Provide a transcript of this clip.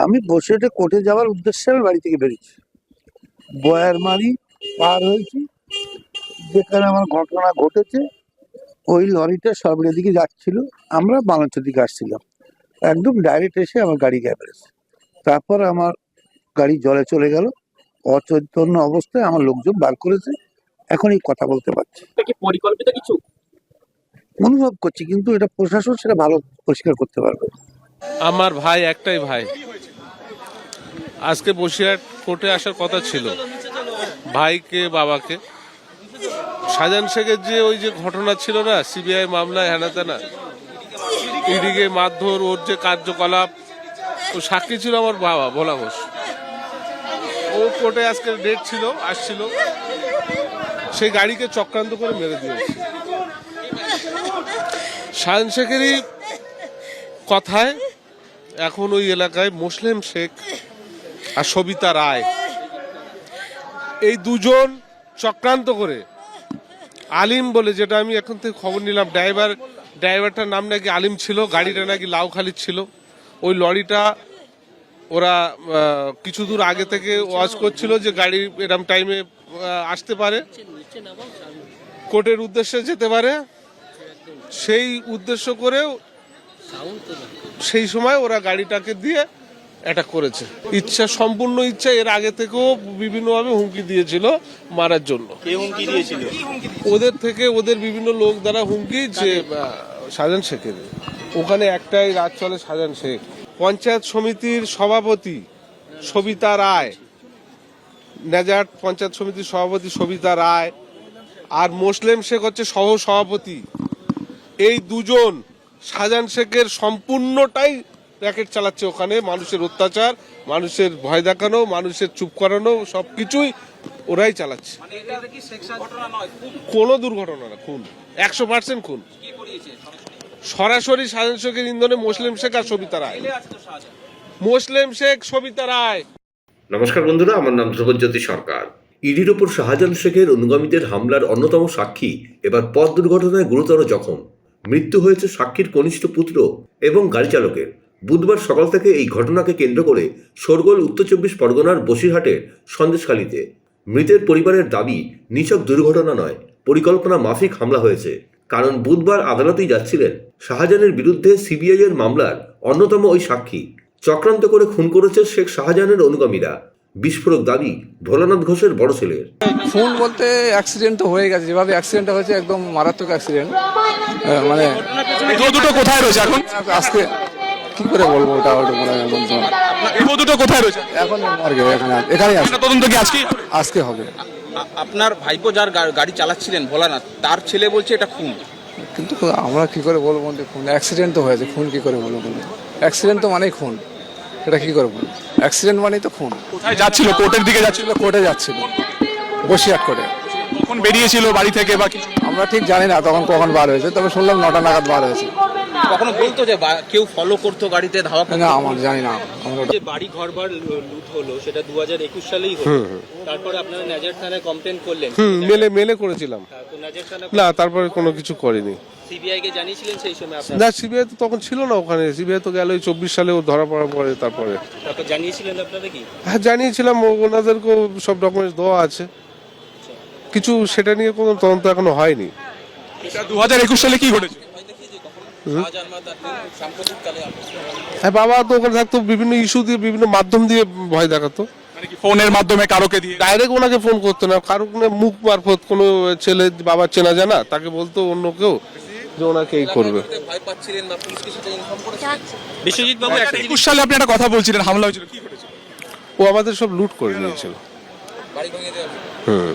আমি বসিরহাটে কোর্টে যাওয়ার উদ্দেশ্যে আমি বাড়ি থেকে বেরিয়েছি বয়ার বয়ারমারি পার হয়েছি। যেখানে আমার ঘটনা ঘটেছে ওই লরিটা সরবরের দিকে যাচ্ছিল। আমরা বাংলাদেশের দিকে আসছিলাম। একদম ডাইরেক্ট এসে আমার গাড়ি গ্যাপ এসে তারপর আমার গাড়ি জলে চলে গেল। অচৈতন্য অবস্থায় আমার লোকজন বার করেছে। এখন এই কথা বলতে পারছি। পরিকল্পিত কিছু? অনুভব করছি কিন্তু এটা প্রশাসন সেটা ভালো পরিষ্কার করতে পারবে আমার ভাই একটাই ভাই। আজকে বসিরহাট কোর্টে আসার কথা ছিল। ভাইকে, বাবাকে। শাহজাহান শেখের যে ওই যে ঘটনা ছিল না, সিবিআই মামলায় হেনা তেনা ইডিকে মারধর, ওর যে কার্যকলাপ, ও সাক্ষী ছিল আমার বাবা, ভোলা ঘোষ। ও কোর্টে আজকে ডেট ছিল, আসছিল। সেই গাড়িকে চক্রান্ত করে মেরে দিয়েছে। শাহজাহান শেখেরই কথায়, এখন ওই এলাকায় মুসলিম শেখ আর সবিতা রায়। এই দুজন চক্রান্ত করে আলিম বলে যেটা আমি এখন থেকে খবর নিলাম, ড্রাইভার, ড্রাইভারটার নাম নাকি আলিম ছিল, গাড়িটা নাকি লাউখালির ছিল। ওই লরিটা ওরা কিছু দূর আগে থেকে ওয়াজ করছিল যে গাড়ি এরম টাইমে আসতে পারে। কোর্টের উদ্দেশ্যে যেতে পারে। সেই উদ্দেশ্য করেও সেই সময় ওরা গাড়িটাকে দিয়ে অ্যাটাক করেছে। ইচ্ছা সম্পূর্ণ ইচ্ছা এর আগে থেকেও বিভিন্নভাবে হুমকি দিয়েছিল মারার জন্য। হুমকি দিয়েছিল? ওদের থেকে ওদের বিভিন্ন লোক দ্বারা হুমকি যে শাহজাহান শেখের। ওখানে একটাই রাত চলে শাহজাহান শেখ। পঞ্চায়েত সমিতির সভাপতি সবিতা রায়। নেজাট পঞ্চায়েত সমিতির সভাপতি সবিতা রায় আর মুসলিম শেখ হচ্ছে সহ সভাপতি এই দুজন শাহজাহান শেখের সম্পূর্ণটাই র্যাকেট চালাচ্ছে ওখানে মানুষের অত্যাচার মানুষের ভয় দেখানো মানুষের চুপ করানো সব কিছুই ওরাই চালাচ্ছে। কোনো দুর্ঘটনা না খুন। একশো পার্সেন্ট খুন। সরাসরি। শাহজাহান শেখের ইন্ধনে মুসলিম শেখ আর সবিতা রায়। মুসলিম শেখ সবিতা রায়। নমস্কার বন্ধুরা আমার নাম ধ্রুবজ্যোতি সরকার। ইডির ওপর শাহজাহান শেখের অনুগামীদের হামলার অন্যতম সাক্ষী এবার পথ দুর্ঘটনায় গুরুতর জখম। মৃত্যু হয়েছে সাক্ষীর কনিষ্ঠ পুত্র এবং গাড়ি চালকের। বুধবার সকাল থেকে এই ঘটনাকে কেন্দ্র করে শোরগোল উত্তর চব্বিশ পরগনার বসিরহাটের সন্দেশখালীতে। মৃতের পরিবারের দাবি নিছক দুর্ঘটনা নয় পরিকল্পনা মাফিক হামলা হয়েছে। কারণ বুধবার আদালতেই যাচ্ছিলেন শাহজাহানের বিরুদ্ধে সিবিআই এর মামলার অন্যতম ওই সাক্ষী। চক্রান্ত করে খুন করেছে শেখ শাহজাহানের অনুগামীরা। বিস্ফোরক দাবি ভোলানাথ ঘোষের বড় ছেলের। ফোন বলতে অ্যাক্সিডেন্ট তো হয়ে গেছে যেভাবে অ্যাক্সিডেন্টটা হয়েছে একদম মারাত্মক অ্যাক্সিডেন্ট মানে দুটো কোথায় রয়েছে এখন? আজকে কি করে বলব ওটা ওটা বলে আমি বলতে পারব না। এগুলো দুটো কোথায় রয়েছে? এখন মর্গে এখানে এখানেই আছে। এটা তদন্ত কি আজকে? আজকে হবে। আপনার ভাইপো যার গা- গাড়ি চালাচ্ছিলেন ভোলানাথ তার ছেলে বলছে এটা খুন। কিন্তু আমরা কি করে বলব যে খুন? অ্যাক্সিডেন্ট তো হয়েছে খুন কি করে বলব বলব অ্যাক্সিডেন্ট তো মানেই খুন। এটা কি করে বলব অ্যাক্সিডেন্ট মানেই তো খুন। কোথায় যাচ্ছিল? কোর্টের দিকে যাচ্ছিল? ছিল কোর্টে যাচ্ছিল। বসিয়াট কোর্টে। কখন বেরিয়েছিল বাড়ি থেকে বা কিছু আমরা ঠিক জানি না তখন কখন বার হয়েছে তবে শুনলাম নটা নাগাদ বার হয়েছে। কখনো বলতো যে বা- কেউ ফলো করতো গাড়িতে ধাওয়া করতো? না আমার জানি না। যে বাড়ি ঘরবার লুট হলো সেটা দু হাজার একুশ সালেই হলো। তারপরে আপনারা নাজার থানায় কমপ্লেন করলেন। হুম মেলে মেলে করেছিলাম। থানা না তারপরে কোনো কিছু করিনি। সিবিআই কে জানিয়েছিলেন সেই সময় না সিবিআই তো তখন ছিল না ওখানে। সিবিআই তো গেল চব্বিশ সালে ও ধরা পড়ার পরে তারপরে। তারপর জানিয়েছিলেন আপনারা কি? হ্যাঁ জানিয়েছিলাম ও- ওনাদেরকেও সব ডকুমেন্টস দেওয়া আছে। কিছু সেটা নিয়ে কোনো তদন্ত এখনও হয়নি। দু হাজার একুশ সালে কি ঘটেছে? হ্যাঁ। বাবা তো ওখানে থাকতো বিভিন্ন ইস্যু দিয়ে বিভিন্ন মাধ্যম দিয়ে ভয় দেখাতো। মানে ফোনের মাধ্যমে কারোকে দিয়ে? ডাইরেক্ট ওনাকে ফোন করতো না। কারও মুখ মারফত কোনো ছেলে বাবার চেনা জানা তাকে বলতো অন্য কেউ যে ওনাকে এই করবে। বিশ্বজিৎ বাবু একুশ সালে আপনি একটা কথা বলছিলেন হামলা হয়েছিল কি ঘটেছে ও আমাদের সব লুট করে নিয়েছিল। হুম।